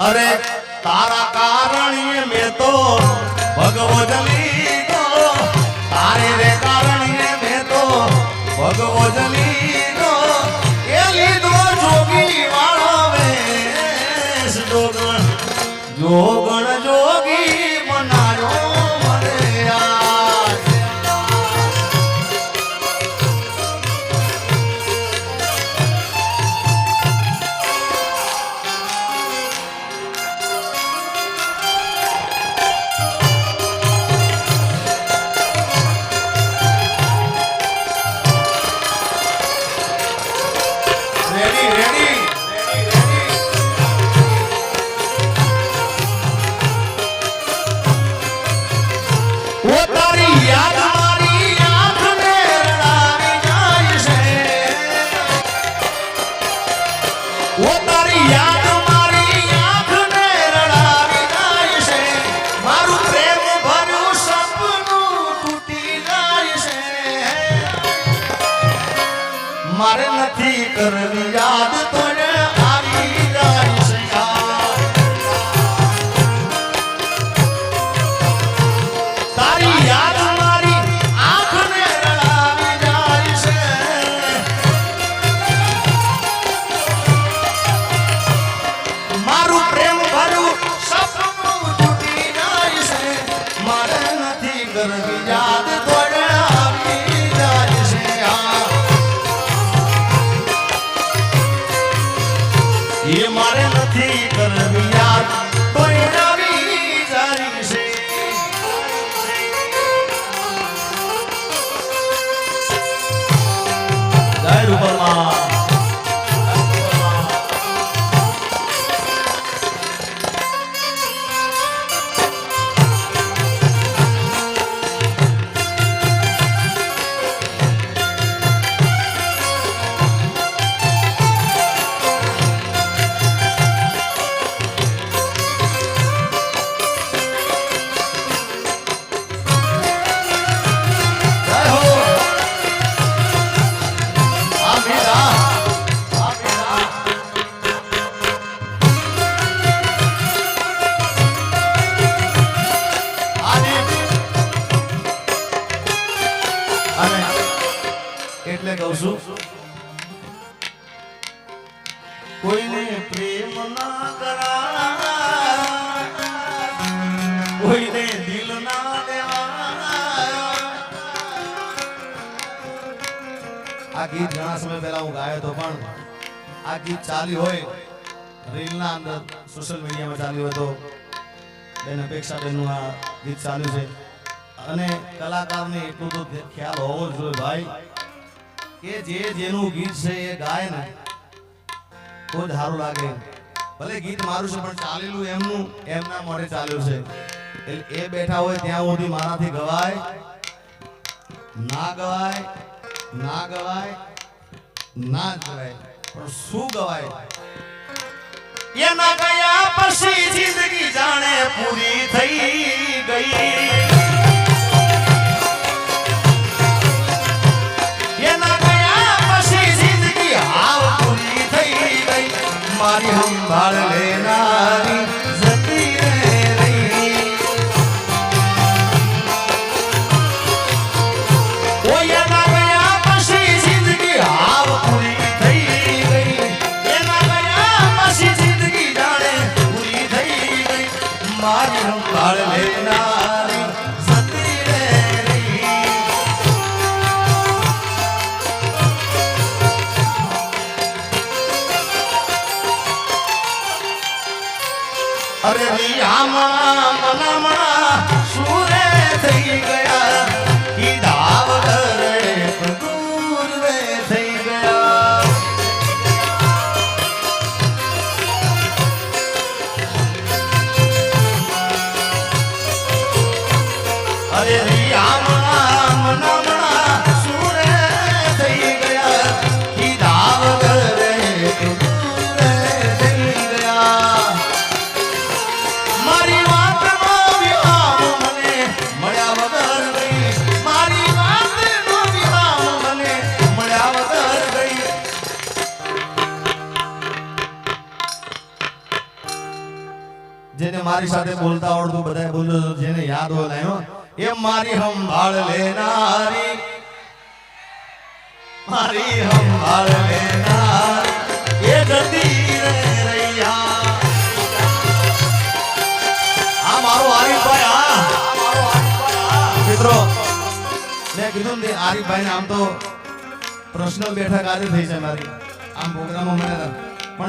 અરે તારા કારણીએ મેં તો ભગવો લીધો. તારે રે કારણીએ મેં તો ભગવો લીધો. એ લીધો જોગી વાળો વેશ જોગણ. જોગણ રેડી રેડી ઓ યાદ નથી કરવી યાદ તોને એ મારે કહું છું. કોઈને પ્રેમ ના કરા કોઈને દિલ ના આ ગીત ઘણા સમય પહેલા હું ગાયો હતો, પણ આ ગીત ચાલ્યું હોય, રીલના અંદર સોશિયલ મીડિયામાં ચાલ્યું હોય તો બેન અપેક્ષાબેનનું આ ગીત ચાલ્યું છે. અને કલાકારને એટલું તો ખ્યાલ હોવો જોઈએ ભાઈ. કે જે જેનું ગીત છે એ ગાય ને તો જ સારું લાગે. ભલે ગીત મારું છે, પણ ચાલેલું એમનું, એમના મોઢે ચાલ્યું છે. એટલે એ બેઠા હોય ત્યાં સુધી મારાથી ગવાય. ના ગવાય ના ગવાય ના ગવાય. પણ શું ગવાય? એના ગયા પછી જિંદગી જાણે પૂરી થઈ ગઈ? સુરે થઈ ગયા. જેને મારી સાથે બોલતા આવડતું બધા બોલજો જેને યાદ હોય લાયો, એ મારી સંભાળ લેનારી, મારી સંભાળ લેનારી, એ જતી રે રૈયા. આ મારો આરીફભાઈ આ મિત્રો, મેં કીધું ને આરીફભાઈ આમ તો પ્રશ્ન બેઠક આજે થઈ છે મારી. આમ પ્રોગ્રામમાં મને